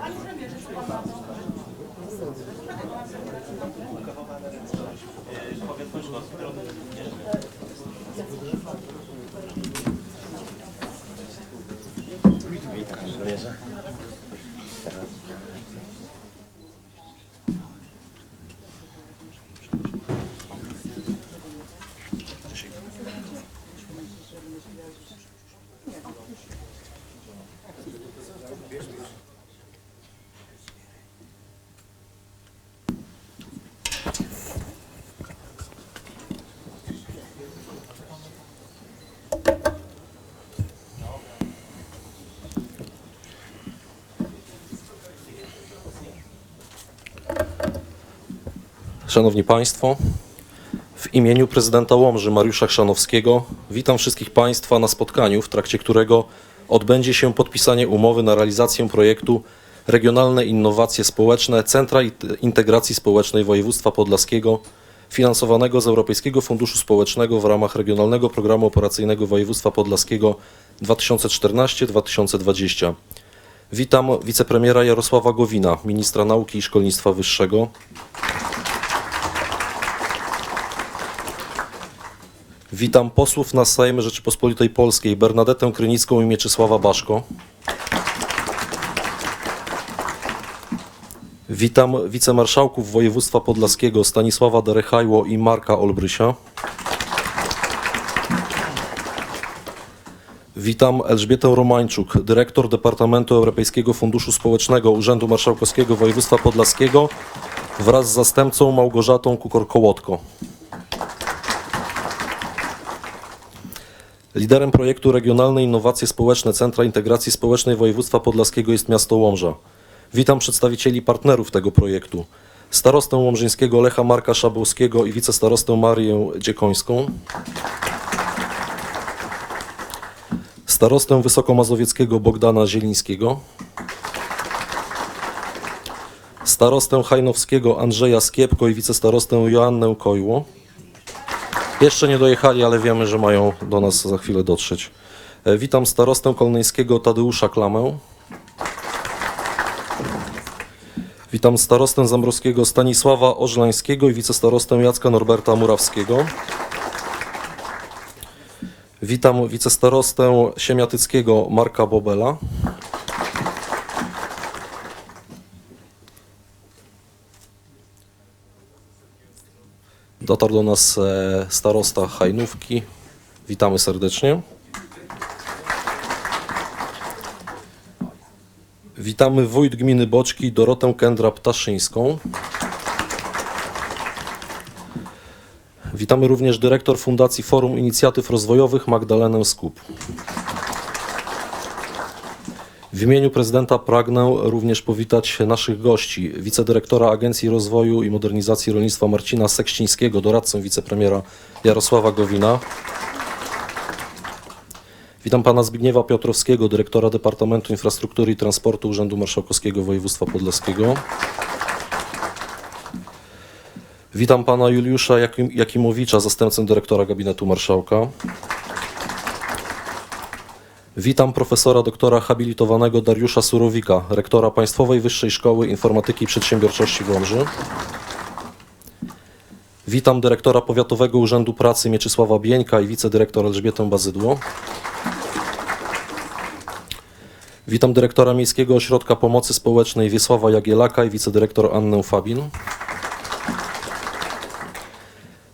Panie premierze, przepraszam. Szanowni Państwo, w imieniu prezydenta Łomży Mariusza Chrzanowskiego witam wszystkich Państwa na spotkaniu, w trakcie którego odbędzie się podpisanie umowy na realizację projektu Regionalne Innowacje Społeczne Centra Int- Integracji Społecznej Województwa Podlaskiego finansowanego z Europejskiego Funduszu Społecznego w ramach Regionalnego Programu Operacyjnego Województwa Podlaskiego 2014-2020. Witam wicepremiera Jarosława Gowina, ministra nauki i szkolnictwa wyższego, Witam posłów na Sejm Rzeczypospolitej Polskiej Bernadetę Krynicką i Mieczysława Baszko. Witam wicemarszałków województwa podlaskiego Stanisława Derechajło i Marka Olbrysia. Witam Elżbietę Romańczuk, dyrektor Departamentu Europejskiego Funduszu Społecznego Urzędu Marszałkowskiego Województwa Podlaskiego wraz z zastępcą Małgorzatą Kukor-Kołotko. Liderem projektu Regionalne Innowacje Społeczne Centra Integracji Społecznej Województwa Podlaskiego jest miasto Łomża. Witam przedstawicieli partnerów tego projektu. Starostę łomżyńskiego Lecha Marka Szabowskiego i wicestarostę Marię Dziekońską. Starostę Wysokomazowieckiego Bogdana Zielińskiego. Starostę Hajnowskiego Andrzeja Skiepko i wicestarostę Joannę Kojło. Jeszcze nie dojechali, ale wiemy, że mają do nas za chwilę dotrzeć. E, Witam starostę kolnyjskiego Tadeusza Klamę. Witam starostę zambrowskiego Stanisława Ożlańskiego i wicestarostę Jacka Norberta Murawskiego. Witam wicestarostę siemiatyckiego Marka Bobela. Dotarł do nas e, starosta Hajnówki. Witamy serdecznie. Witamy wójt gminy Boczki Dorotę Kędra-Ptaszyńską. Witamy również dyrektor Fundacji Forum Inicjatyw Rozwojowych Magdalenę Skup. W imieniu prezydenta pragnę również powitać naszych gości, wicedyrektora Agencji Rozwoju i Modernizacji Rolnictwa Marcina Sekścińskiego, doradcę wicepremiera Jarosława Gowina. Witam pana Zbigniewa Piotrowskiego, dyrektora Departamentu Infrastruktury i Transportu Urzędu Marszałkowskiego Województwa Podlaskiego. Witam pana Juliusza Jakim- Jakimowicza, zastępcę dyrektora gabinetu marszałka. Witam profesora doktora habilitowanego Dariusza Surowika, rektora Państwowej Wyższej Szkoły Informatyki i Przedsiębiorczości w Łomży. Witam dyrektora Powiatowego Urzędu Pracy Mieczysława Bieńka i wicedyrektor Elżbietę Bazydło. Witam dyrektora Miejskiego Ośrodka Pomocy Społecznej Wiesława Jagielaka i wicedyrektor Annę Fabin.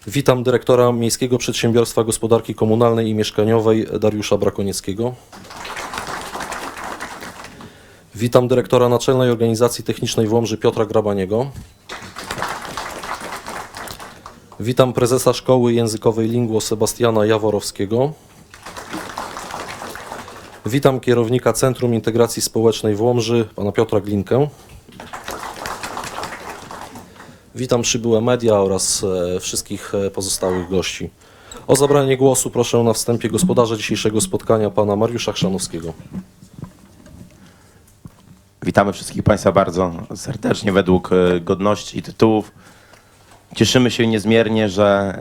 Witam dyrektora Miejskiego Przedsiębiorstwa Gospodarki Komunalnej i Mieszkaniowej Dariusza Brakonieckiego. Witam dyrektora Naczelnej Organizacji Technicznej w Łomży Piotra Grabaniego. Witam prezesa Szkoły Językowej Lingwo Sebastiana Jaworowskiego. Witam kierownika Centrum Integracji Społecznej w Łomży, pana Piotra Glinkę. Witam przybyłe media oraz e, wszystkich e, pozostałych gości. O zabranie głosu proszę na wstępie gospodarza dzisiejszego spotkania, pana Mariusza Chrzanowskiego. Witamy wszystkich Państwa bardzo serdecznie według e, godności i tytułów. Cieszymy się niezmiernie, że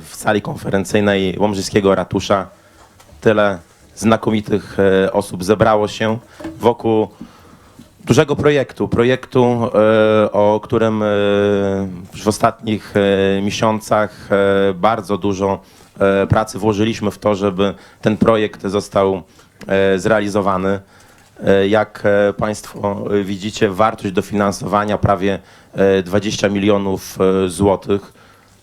w sali konferencyjnej Łomżyskiego Ratusza tyle znakomitych osób zebrało się wokół dużego projektu, projektu, e, o którym e, w ostatnich e, miesiącach bardzo dużo pracy włożyliśmy w to, żeby ten projekt został zrealizowany. Jak Państwo widzicie, wartość dofinansowania prawie e, 20 milionów złotych.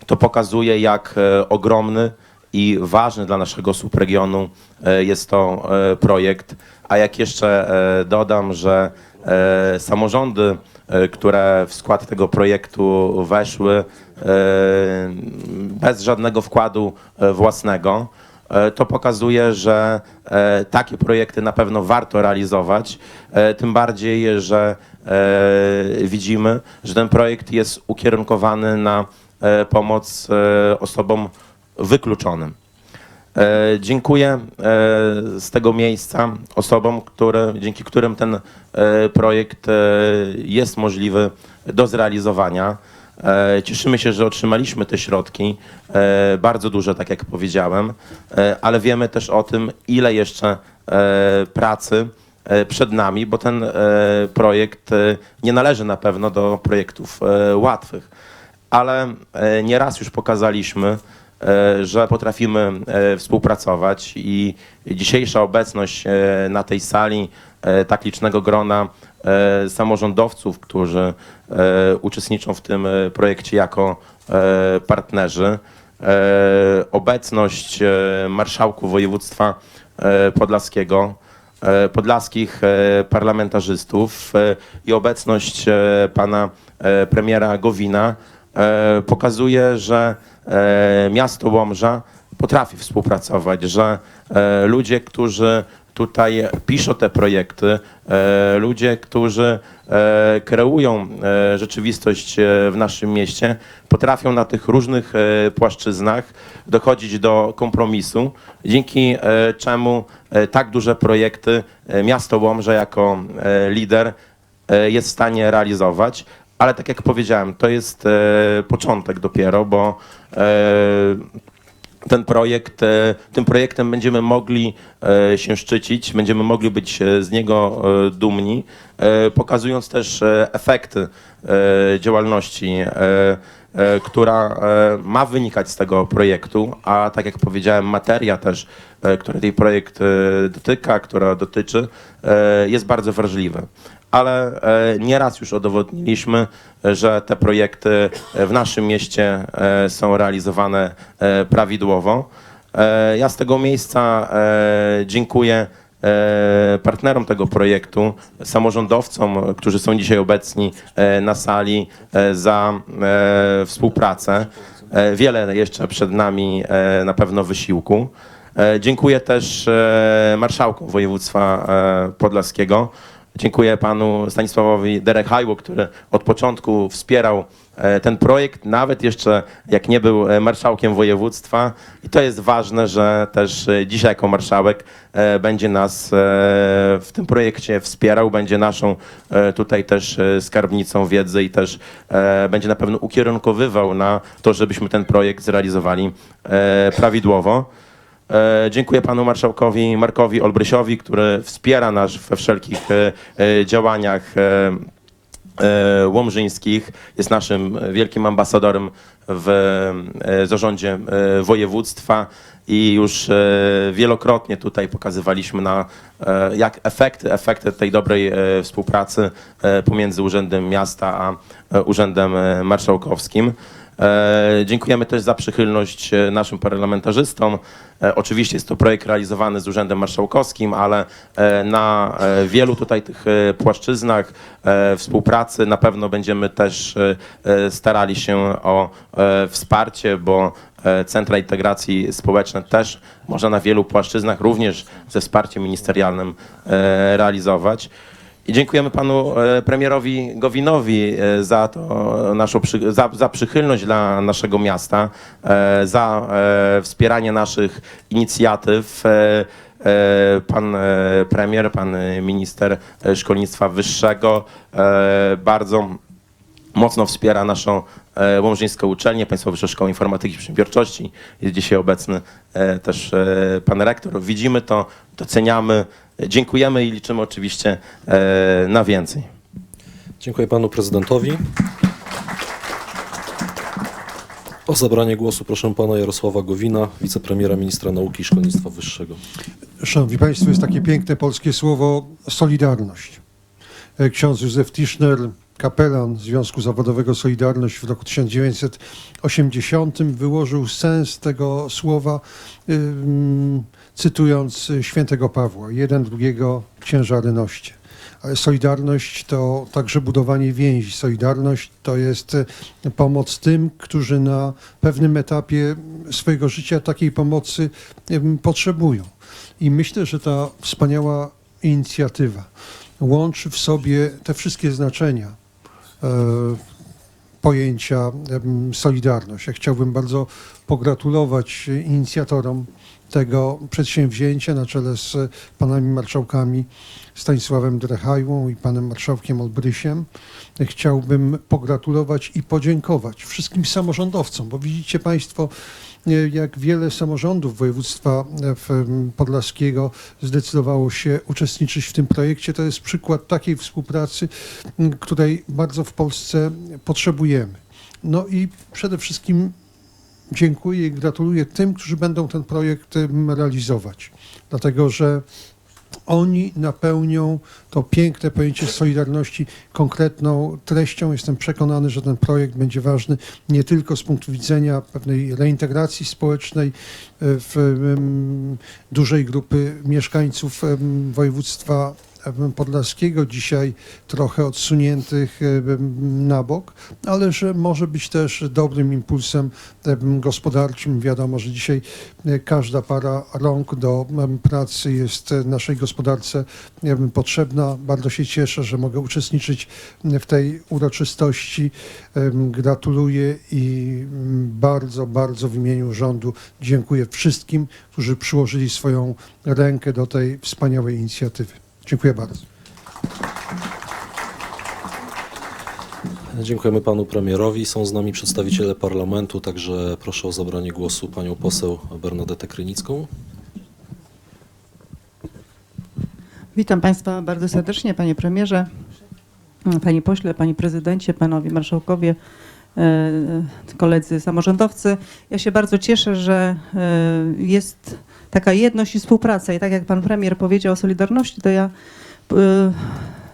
To pokazuje, jak ogromny i ważny dla naszego subregionu jest to projekt. A jak jeszcze dodam, że samorządy, e, które w skład tego projektu weszły e, bez żadnego wkładu e, własnego, e, to pokazuje, że e, takie projekty na pewno warto realizować. e, Tym bardziej, że e, widzimy, że ten projekt jest ukierunkowany na e, pomoc e, osobom wykluczonym. E, Dziękuję e, z tego miejsca osobom, które, dzięki którym ten e, projekt jest możliwy do zrealizowania. Cieszymy się, że otrzymaliśmy te środki, bardzo duże, tak jak powiedziałem, ale wiemy też o tym, ile jeszcze pracy przed nami, bo ten projekt nie należy na pewno do projektów łatwych ale nieraz już pokazaliśmy, że potrafimy e, współpracować i dzisiejsza obecność e, na tej sali e, tak licznego grona e, samorządowców, którzy e, uczestniczą w tym e, projekcie jako e, partnerzy, e, obecność e, marszałku województwa e, podlaskiego, e, podlaskich e, parlamentarzystów e, i obecność e, pana e, premiera Gowina e, pokazuje, że e, miasto Łomża potrafi współpracować, że e, ludzie, którzy tutaj piszą te projekty, e, ludzie, którzy e, kreują e, rzeczywistość e, w naszym mieście, potrafią na tych różnych e, płaszczyznach dochodzić do kompromisu, dzięki e, czemu e, tak duże projekty e, miasto Łomża jako e, lider e, jest w stanie realizować. Ale tak jak powiedziałem, to jest e, początek dopiero, bo e, ten projekt, e, tym projektem będziemy mogli e, się szczycić, będziemy mogli być e, z niego e, dumni, e, pokazując też e, efekty e, działalności, e, e, która e, ma wynikać z tego projektu, a tak jak powiedziałem, materia też, e, której ten projekt e, dotyka, która dotyczy, e, jest bardzo wrażliwa ale e, nieraz już udowodniliśmy, że te projekty e, w naszym mieście e, są realizowane prawidłowo. Ja z tego miejsca dziękuję partnerom tego projektu, samorządowcom, którzy są dzisiaj obecni na sali za współpracę. Wiele jeszcze przed nami na pewno wysiłku. Dziękuję też marszałkom województwa podlaskiego. Dziękuję panu Stanisławowi Derechajło, który od początku wspierał e, ten projekt, nawet jeszcze jak nie był e, marszałkiem województwa. I to jest ważne, że też e, dzisiaj jako marszałek będzie nas w tym projekcie wspierał, będzie naszą tutaj też skarbnicą wiedzy i też będzie na pewno ukierunkowywał na to, żebyśmy ten projekt zrealizowali prawidłowo. E, Dziękuję panu marszałkowi Markowi Olbrysiowi, który wspiera nas we wszelkich e, e, działaniach łomżyńskich. Jest naszym wielkim ambasadorem w zarządzie województwa i już wielokrotnie tutaj pokazywaliśmy na jak efekty, efekty tej dobrej współpracy pomiędzy Urzędem Miasta a Urzędem Marszałkowskim. E, Dziękujemy też za przychylność e, naszym parlamentarzystom. E, Oczywiście jest to projekt realizowany z Urzędem Marszałkowskim, ale na wielu tutaj tych płaszczyznach współpracy na pewno będziemy też starali się o wsparcie, bo Centra Integracji Społecznej też można na wielu płaszczyznach również ze wsparciem ministerialnym realizować. I dziękujemy panu e, premierowi Gowinowi e, za, to, naszą, za, za przychylność dla naszego miasta, e, za wspieranie naszych inicjatyw. Pan premier, pan minister szkolnictwa wyższego bardzo mocno wspiera naszą Łomżyńską Uczelnię, Państwową Wyższą Szkołę Informatyki i Przedsiębiorczości. Jest dzisiaj obecny też pan rektor. Widzimy to, doceniamy, dziękujemy i liczymy oczywiście e, na więcej. Dziękuję panu prezydentowi. O zabranie głosu proszę pana Jarosława Gowina, wicepremiera ministra nauki i szkolnictwa wyższego. Szanowni Państwo, jest takie piękne polskie słowo solidarność. E, Ksiądz Józef Tischner, kapelan Związku Zawodowego Solidarność w roku 1980 wyłożył sens tego słowa, ym, cytując świętego Pawła, jeden drugiego ciężary noście. Solidarność to także budowanie więzi. Solidarność to jest e, pomoc tym, którzy na pewnym etapie swojego życia takiej pomocy potrzebują. I myślę, że ta wspaniała inicjatywa łączy w sobie te wszystkie znaczenia pojęcia solidarność. Ja chciałbym bardzo pogratulować inicjatorom tego przedsięwzięcia na czele z panami marszałkami Stanisławem Drechajłą i panem marszałkiem Olbrysiem. Chciałbym pogratulować i podziękować wszystkim samorządowcom, bo widzicie Państwo, jak wiele samorządów województwa podlaskiego zdecydowało się uczestniczyć w tym projekcie. To jest przykład takiej współpracy, której bardzo w Polsce potrzebujemy. No i przede wszystkim dziękuję i gratuluję tym, którzy będą ten projekt realizować, dlatego że oni napełnią to piękne pojęcie solidarności konkretną treścią. Jestem przekonany, że ten projekt będzie ważny nie tylko z punktu widzenia pewnej reintegracji społecznej e, w dużej grupy mieszkańców województwa podlaskiego, dzisiaj trochę odsuniętych em, na bok, ale że może być też dobrym impulsem em, gospodarczym. Wiadomo, że dzisiaj e, każda para rąk do pracy jest e, naszej gospodarce potrzebna. Bardzo się cieszę, że mogę uczestniczyć w tej uroczystości. Gratuluję i bardzo, bardzo w imieniu rządu dziękuję wszystkim, którzy przyłożyli swoją rękę do tej wspaniałej inicjatywy. Dziękuję bardzo. Dziękujemy panu premierowi. Są z nami przedstawiciele parlamentu, także proszę o zabranie głosu panią poseł Bernadetę Krynicką. Witam Państwa bardzo serdecznie, Panie Premierze, Panie Pośle, Panie Prezydencie, Panowie Marszałkowie, koledzy samorządowcy. Ja się bardzo cieszę, że e, jest taka jedność i współpraca. I tak jak Pan Premier powiedział o Solidarności, to ja e,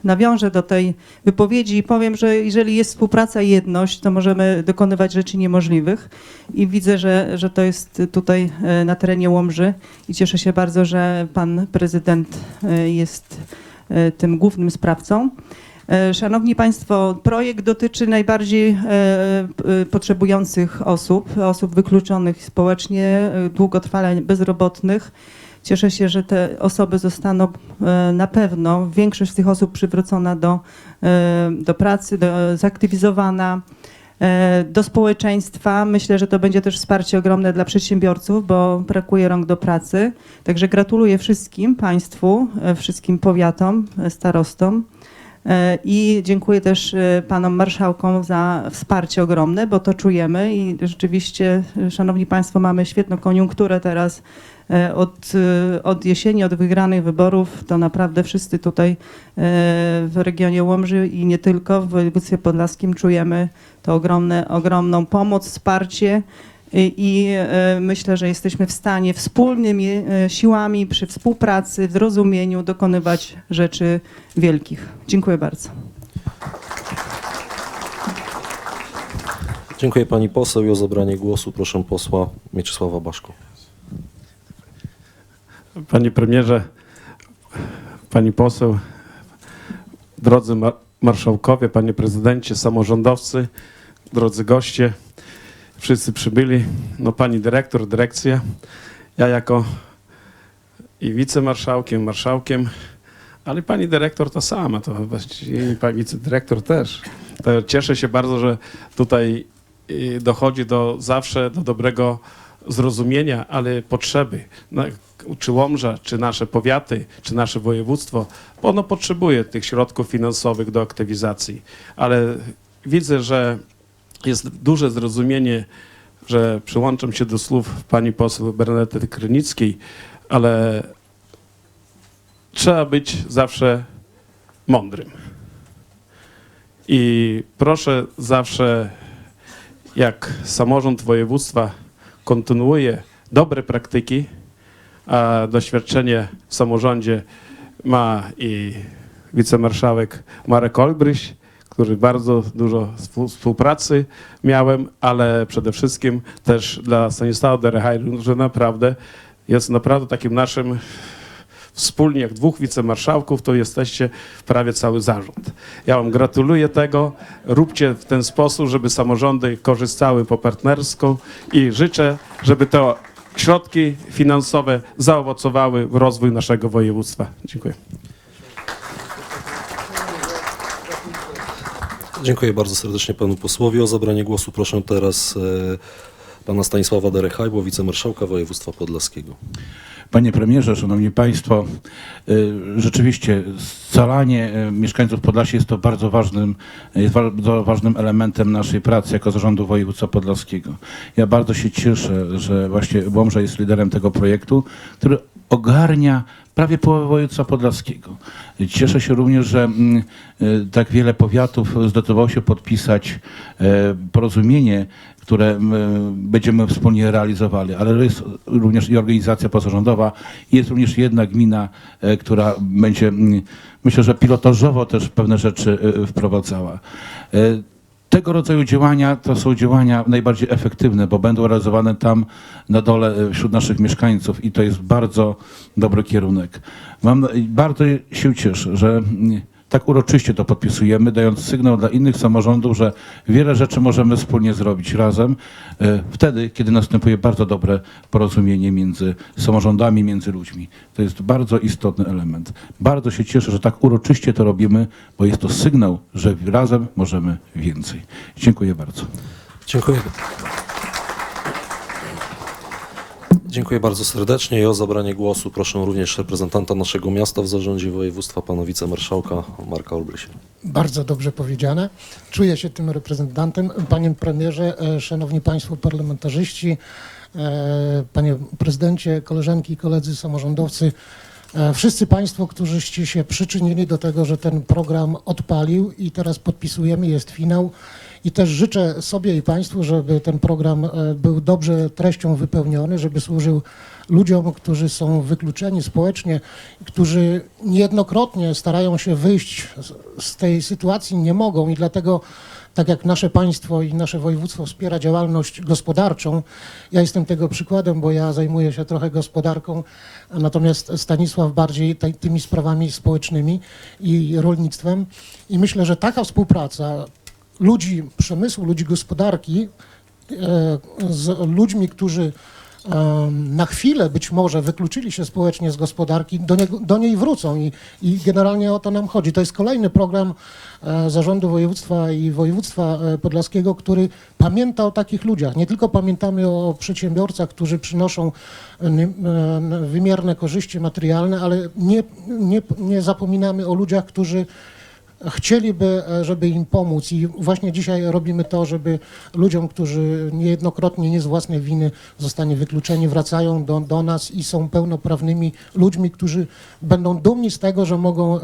nawiążę do tej wypowiedzi i powiem, że jeżeli jest współpraca i jedność, to możemy dokonywać rzeczy niemożliwych. I widzę, że, że to jest tutaj e, na terenie Łomży i cieszę się bardzo, że pan prezydent e, jest e, tym głównym sprawcą. E, Szanowni Państwo, projekt dotyczy najbardziej e, potrzebujących osób, osób wykluczonych społecznie, e, długotrwale bezrobotnych. Cieszę się, że te osoby zostaną na pewno, większość z tych osób przywrócona do, do pracy, do, zaktywizowana do społeczeństwa. Myślę, że to będzie też wsparcie ogromne dla przedsiębiorców, bo brakuje rąk do pracy. Także gratuluję wszystkim Państwu, wszystkim powiatom, starostom. E, I dziękuję też e, panom marszałkom za wsparcie ogromne, bo to czujemy i rzeczywiście, e, szanowni państwo, mamy świetną koniunkturę teraz od, od jesieni, od wygranych wyborów. To naprawdę wszyscy tutaj w regionie Łomży i nie tylko w województwie podlaskim czujemy to ogromne, ogromną pomoc, wsparcie. I, I e, myślę, że jesteśmy w stanie wspólnymi e, siłami, przy współpracy, w zrozumieniu dokonywać rzeczy wielkich. Dziękuję bardzo. Dziękuję pani poseł i o zabranie głosu proszę posła Mieczysława Baszko. Panie premierze, pani poseł, drodzy mar- marszałkowie, panie prezydencie, samorządowcy, drodzy goście, wszyscy przybyli, no pani dyrektor, dyrekcja, ja jako i wicemarszałkiem, marszałkiem, ale pani dyrektor to sama, to właściwie pani wicedyrektor też. To cieszę się bardzo, że tutaj y, dochodzi do zawsze do dobrego zrozumienia, ale potrzeby. No, czy Łomża, czy nasze powiaty, czy nasze województwo, ono potrzebuje tych środków finansowych do aktywizacji, ale widzę, że jest duże zrozumienie, że przyłączam się do słów pani poseł Bernadety Krynickiej, ale trzeba być zawsze mądrym. I proszę zawsze, jak samorząd województwa kontynuuje dobre praktyki, a doświadczenie w samorządzie ma i wicemarszałek Marek Olbryś, który bardzo dużo współ- współpracy miałem, ale przede wszystkim też dla Stanisława Derechajru, że naprawdę jest naprawdę takim naszym wspólnie jak dwóch wicemarszałków, to jesteście prawie cały zarząd. Ja wam gratuluję tego. Róbcie w ten sposób, żeby samorządy korzystały po partnersku i życzę, żeby te środki finansowe zaowocowały w rozwój naszego województwa. Dziękuję. Dziękuję bardzo serdecznie panu posłowi. O zabranie głosu proszę teraz e, pana Stanisława Derechajbo, wicemarszałka województwa podlaskiego. Panie premierze, szanowni państwo, y, rzeczywiście scalanie y, mieszkańców Podlasia jest to bardzo ważnym, jest bardzo ważnym elementem naszej pracy jako zarządu województwa podlaskiego. Ja bardzo się cieszę, że właśnie Łomża jest liderem tego projektu, który ogarnia prawie połowę województwa podlaskiego. Cieszę się również, że mm, y, tak wiele powiatów zdecydowało się podpisać e, porozumienie, które m, będziemy wspólnie realizowali, ale jest również i organizacja pozarządowa jest również jedna gmina, e, która będzie, mm, myślę, że pilotażowo też pewne rzeczy e, wprowadzała. Tego rodzaju działania to są działania najbardziej efektywne, bo będą realizowane tam na dole e, wśród naszych mieszkańców i to jest bardzo dobry kierunek. Mam, bardzo się cieszę, że mm, tak uroczyście to podpisujemy, dając sygnał dla innych samorządów, że wiele rzeczy możemy wspólnie zrobić razem, e, wtedy, kiedy następuje bardzo dobre porozumienie między samorządami, między ludźmi. To jest bardzo istotny element. Bardzo się cieszę, że tak uroczyście to robimy, bo jest to sygnał, że razem możemy więcej. Dziękuję bardzo. Dziękuję. Dziękuję bardzo serdecznie i o zabranie głosu proszę również reprezentanta naszego miasta w zarządzie województwa, pana wicemarszałka Marka Olbrysia. Bardzo dobrze powiedziane. Czuję się tym reprezentantem. Panie premierze, e, szanowni państwo parlamentarzyści, e, panie prezydencie, koleżanki i koledzy samorządowcy, e, wszyscy państwo, którzyście się przyczynili do tego, że ten program odpalił i teraz podpisujemy, jest finał. I też życzę sobie i Państwu, żeby ten program e, był dobrze treścią wypełniony, żeby służył ludziom, którzy są wykluczeni społecznie, którzy niejednokrotnie starają się wyjść z, tej sytuacji, nie mogą i dlatego tak jak nasze państwo i nasze województwo wspiera działalność gospodarczą, ja jestem tego przykładem, bo ja zajmuję się trochę gospodarką, natomiast Stanisław bardziej tymi sprawami społecznymi i rolnictwem. I myślę, że taka współpraca ludzi przemysłu, ludzi gospodarki e, z ludźmi, którzy na chwilę być może wykluczyli się społecznie z gospodarki, do, do niej wrócą i, i generalnie o to nam chodzi. To jest kolejny program e, Zarządu Województwa i Województwa e, Podlaskiego, który pamięta o takich ludziach. Nie tylko pamiętamy o przedsiębiorcach, którzy przynoszą wymierne korzyści materialne, ale nie, nie, nie zapominamy o ludziach, którzy chcieliby, e, żeby im pomóc i właśnie dzisiaj robimy to, żeby ludziom, którzy niejednokrotnie nie z własnej winy zostanie wykluczeni, wracają do, do nas i są pełnoprawnymi ludźmi, którzy będą dumni z tego, że mogą e,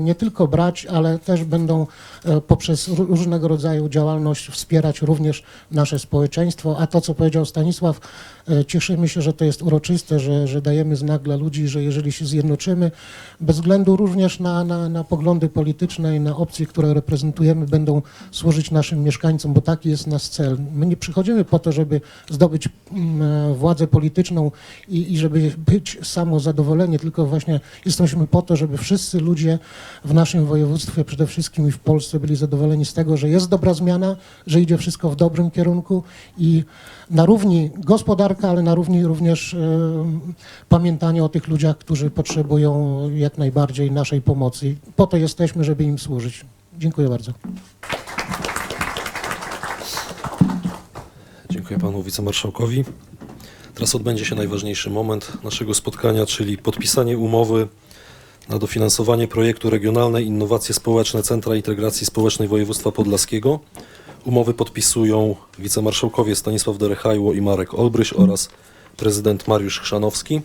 nie tylko brać, ale też będą e, poprzez ró- różnego rodzaju działalność wspierać również nasze społeczeństwo. A to, co powiedział Stanisław, cieszymy się, że to jest uroczyste, że, że dajemy znak dla ludzi, że jeżeli się zjednoczymy, bez względu również na, na, na poglądy polityczne i na opcje, które reprezentujemy, będą służyć naszym mieszkańcom, bo taki jest nasz cel. My nie przychodzimy po to, żeby zdobyć mm, e, władzę polityczną i, i żeby być samozadowoleni, tylko właśnie jesteśmy po to, żeby wszyscy ludzie w naszym województwie, przede wszystkim i w Polsce byli zadowoleni z tego, że jest dobra zmiana, że idzie wszystko w dobrym kierunku i na równi gospodarka, ale na równi również e, pamiętanie o tych ludziach, którzy potrzebują jak najbardziej naszej pomocy. Po to jesteśmy, żeby im służyć. Dziękuję bardzo. Dziękuję panu wicemarszałkowi. Teraz odbędzie się najważniejszy moment naszego spotkania, czyli podpisanie umowy na dofinansowanie projektu Regionalne Innowacje Społeczne Centra Integracji Społecznej Województwa Podlaskiego. Umowy podpisują wicemarszałkowie Stanisław Derechajło i Marek Olbryś oraz prezydent Mariusz Chrzanowski.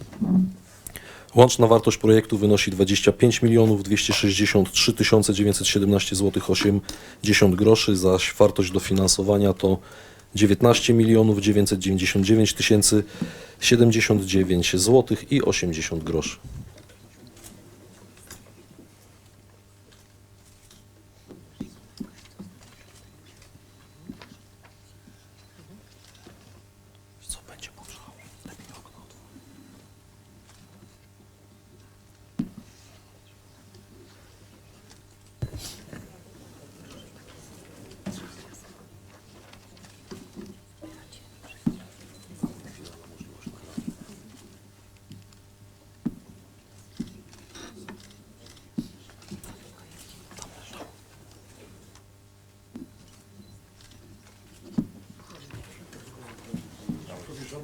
Łączna wartość projektu wynosi 25 milionów 263 917 zł 80 groszy, zaś wartość dofinansowania to 19 milionów 999 tysięcy 79 zł i 80 groszy.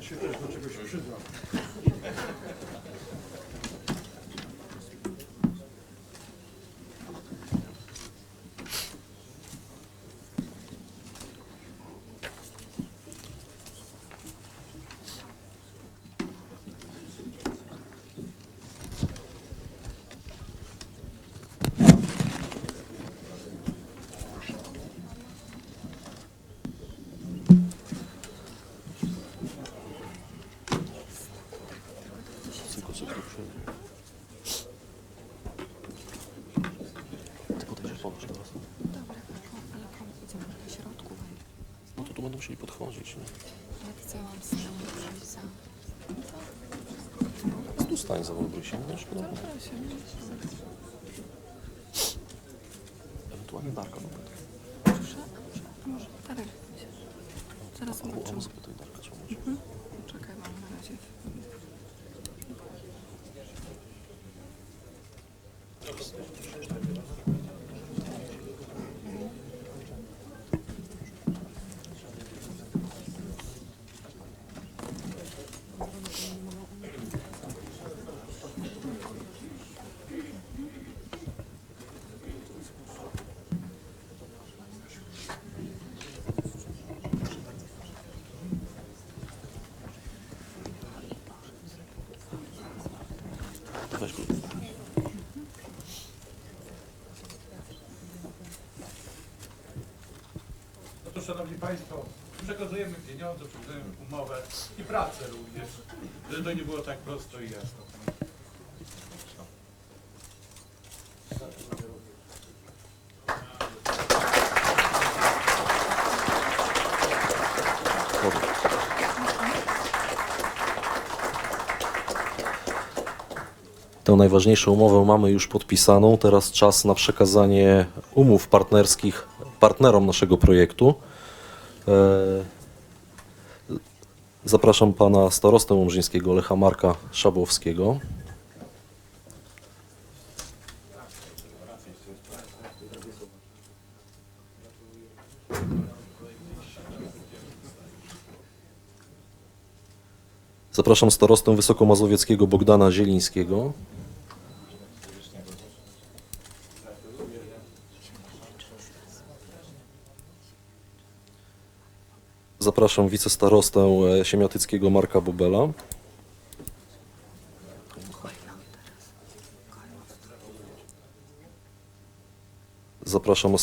что-то хочу Dobra, ale kom idziemy do środku. No to tu będą musieli podchodzić. Nie? Ja chciałam z nią przyjść za... Tu stań za Olbrysiem, wiesz? No. Dobra, się nie Ewentualnie Darka no, zapytaj. Proszę, a może Darek się. Zaraz O, włączę. o, zapytaj Darka, czy może. Szanowni Państwo, przekazujemy pieniądze, przekazujemy umowę i pracę również, żeby to nie było tak prosto i jasno. Tę najważniejszą umowę mamy już podpisaną. Teraz czas na przekazanie umów partnerskich partnerom naszego projektu. E, Zapraszam pana starostę łomżyńskiego Lecha Marka Szabłowskiego. Zapraszam starostę wysokomazowieckiego Bogdana Zielińskiego. Zapraszam wicestarostę e, siemiatyckiego Marka Bobela. Zapraszam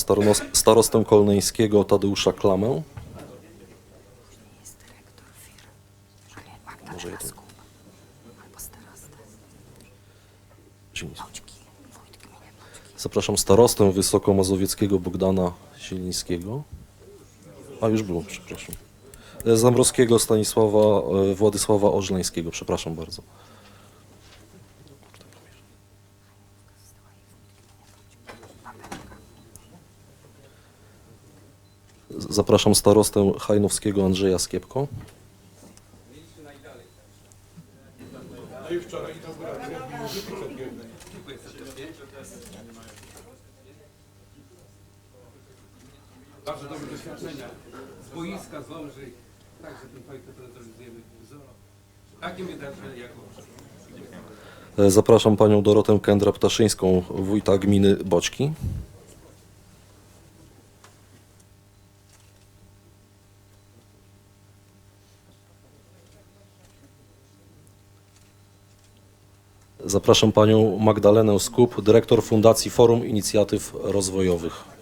starostę kolneńskiego Tadeusza Klamę. Może. Zapraszam starostę wysokomazowieckiego Bogdana Zielińskiego. A już było, przepraszam. E, Zambrowskiego Stanisława e, Władysława Ożleńskiego, przepraszam bardzo. Zapraszam starostę Hajnowskiego Andrzeja Skiepko. Bardzo dobre doświadczenia. Z boiska, z Jako E, Zapraszam panią Dorotę Kędra-Ptaszyńską, wójta gminy Boćki. Zapraszam panią Magdalenę Skup, dyrektor Fundacji Forum Inicjatyw Rozwojowych.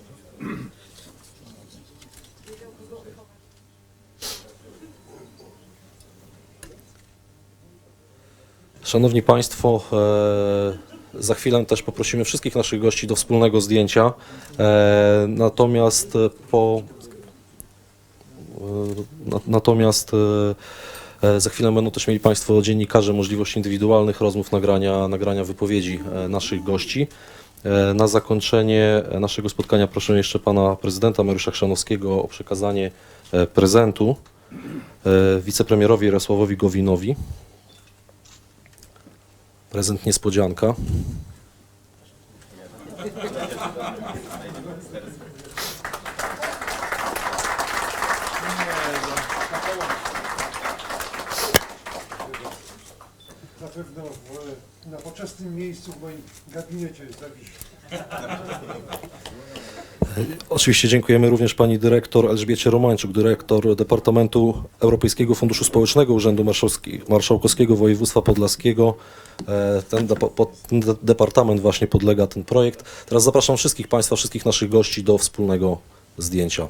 Szanowni Państwo, e, za chwilę też poprosimy wszystkich naszych gości do wspólnego zdjęcia. E, Natomiast po e, na- Natomiast za chwilę będą też mieli Państwo dziennikarze możliwość indywidualnych rozmów, nagrania, nagrania wypowiedzi naszych gości. Na zakończenie naszego spotkania proszę jeszcze Pana Prezydenta Mariusza Chrzanowskiego o przekazanie prezentu wicepremierowi Jarosławowi Gowinowi. Prezent niespodzianka. Na pewno w, na poczesnym miejscu w moim gabinecie jest zawiś. Oczywiście dziękujemy również pani dyrektor Elżbiecie Romańczuk, dyrektor Departamentu Europejskiego Funduszu Społecznego Urzędu Marszałkowskiego Województwa Podlaskiego. E, Ten, pod, ten de- departament właśnie podlega ten projekt. Teraz zapraszam wszystkich Państwa, wszystkich naszych gości do wspólnego zdjęcia.